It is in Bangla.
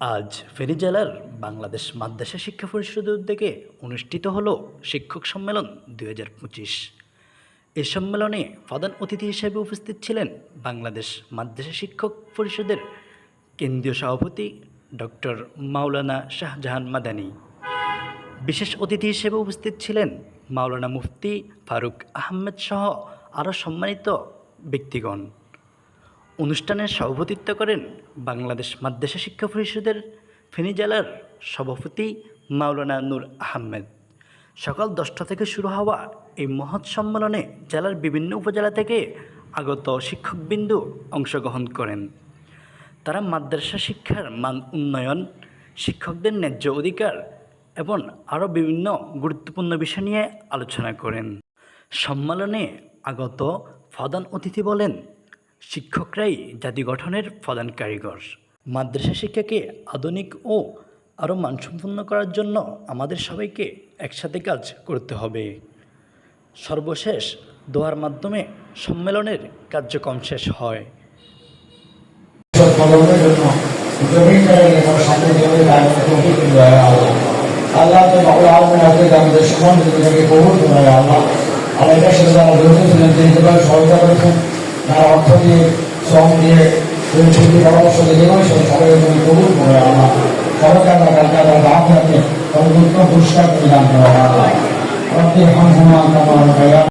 আজ ফেনী জেলার বাংলাদেশ মাদ্রাসা শিক্ষা পরিষদের উদ্যোগে অনুষ্ঠিত হল শিক্ষক সম্মেলন দুই হাজার পঁচিশ। এ সম্মেলনে প্রধান অতিথি হিসেবে উপস্থিত ছিলেন বাংলাদেশ মাদ্রাসা শিক্ষক পরিষদের কেন্দ্রীয় সভাপতি ডক্টর মাওলানা শাহজাহান মাদানী। বিশেষ অতিথি হিসেবে উপস্থিত ছিলেন মাওলানা মুফতি ফারুক আহমেদ সহ আরও সম্মানিত ব্যক্তিগণ। অনুষ্ঠানের সভাপতিত্ব করেন বাংলাদেশ মাদ্রাসা শিক্ষা পরিষদের ফেনী জেলার সভাপতি মাওলানা নূর আহমেদ। সকাল দশটা থেকে শুরু হওয়া এই মহৎ সম্মেলনে জেলার বিভিন্ন উপজেলা থেকে আগত শিক্ষকবৃন্দ অংশগ্রহণ করেন। তারা মাদ্রাসা শিক্ষার মান উন্নয়ন, শিক্ষকদের ন্যায্য অধিকার এবং আরও বিভিন্ন গুরুত্বপূর্ণ বিষয় নিয়ে আলোচনা করেন। সম্মেলনে আগত প্রধান অতিথি বলেন শিক্ষকরাই জাতি গঠনের প্রধান কারিগর। মাদ্রাসা শিক্ষাকে আধুনিক ও আরও মানসম্পন্ন করার জন্য আমাদের সবাইকে একসাথে কাজ করতে হবে। সর্বশেষ দোয়ার মাধ্যমে সম্মেলনের কার্যক্রম শেষ হয়। আল্লাহ আমাদের সহায়তা করেছেন। তারা অর্থ দিয়ে শ্রম দিয়ে ছুটি পরামর্শ দিয়ে সব সবাই কবুল করে আল্লাহ সবাইকে আল্লাহ কালকে আমরা দাম রাখে তবে উত্তম পুরস্কার তুমি দান করো হে